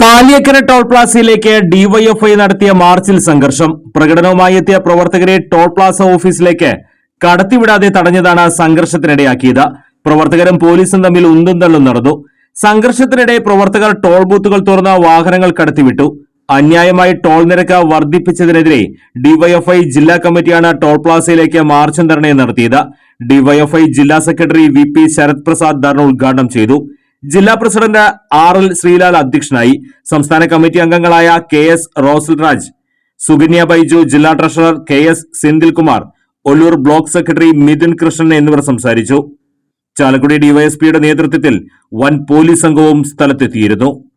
Paliyekkara toll പ്ലാസയിലേക്ക് DYFI നടത്തിയ മാർച്ചിൽ സംഘർഷം. പ്രകടനവുമായി എത്തിയ പ്രവർത്തകരെ ടോൾ പ്ലാസ ഓഫീസിലേക്ക് കടത്തിവിടാതെ തടഞ്ഞതാണ് സംഘർഷത്തിനിടയാക്കിയത്. പ്രവർത്തകരും പോലീസും തമ്മിൽ ഉന്തും തള്ളും നടന്നു. സംഘർഷത്തിനിടെ പ്രവർത്തകർ ടോൾ ബൂത്തുകൾ തുറന്ന വാഹനങ്ങൾ കടത്തിവിട്ടു. അന്യായമായി ടോൾ നിരക്ക് വർദ്ധിപ്പിച്ചതിനെതിരെ ഡിവൈഎഫ്ഐ ജില്ലാ കമ്മിറ്റിയാണ് ടോൾ പ്ലാസയിലേക്ക് മാർച്ചും ധർണയും നടത്തിയത്. ഡിവൈഎഫ്ഐ ജില്ലാ secretary V P Sarath Prasad ധർണ ഉദ്ഘാടനം ചെയ്തു. ജില്ലാ പ്രസിഡന്റ് ആർ എൽ ശ്രീലാൽ അധ്യക്ഷനായി. സംസ്ഥാന കമ്മിറ്റി അംഗങ്ങളായ കെ എസ് റോസൽരാജ് സുകന്യ ബൈജു ജില്ലാ treasurer K S Senthilkumar Ollur block secretary Mithun Krishnan എന്നിവർ സംസാരിച്ചു. ചാലക്കുടി ഡിവൈഎസ്പിയുടെ നേതൃത്വത്തിൽ വൻ പോലീസ് സംഘവും സ്ഥലത്തെത്തിയിരുന്നു.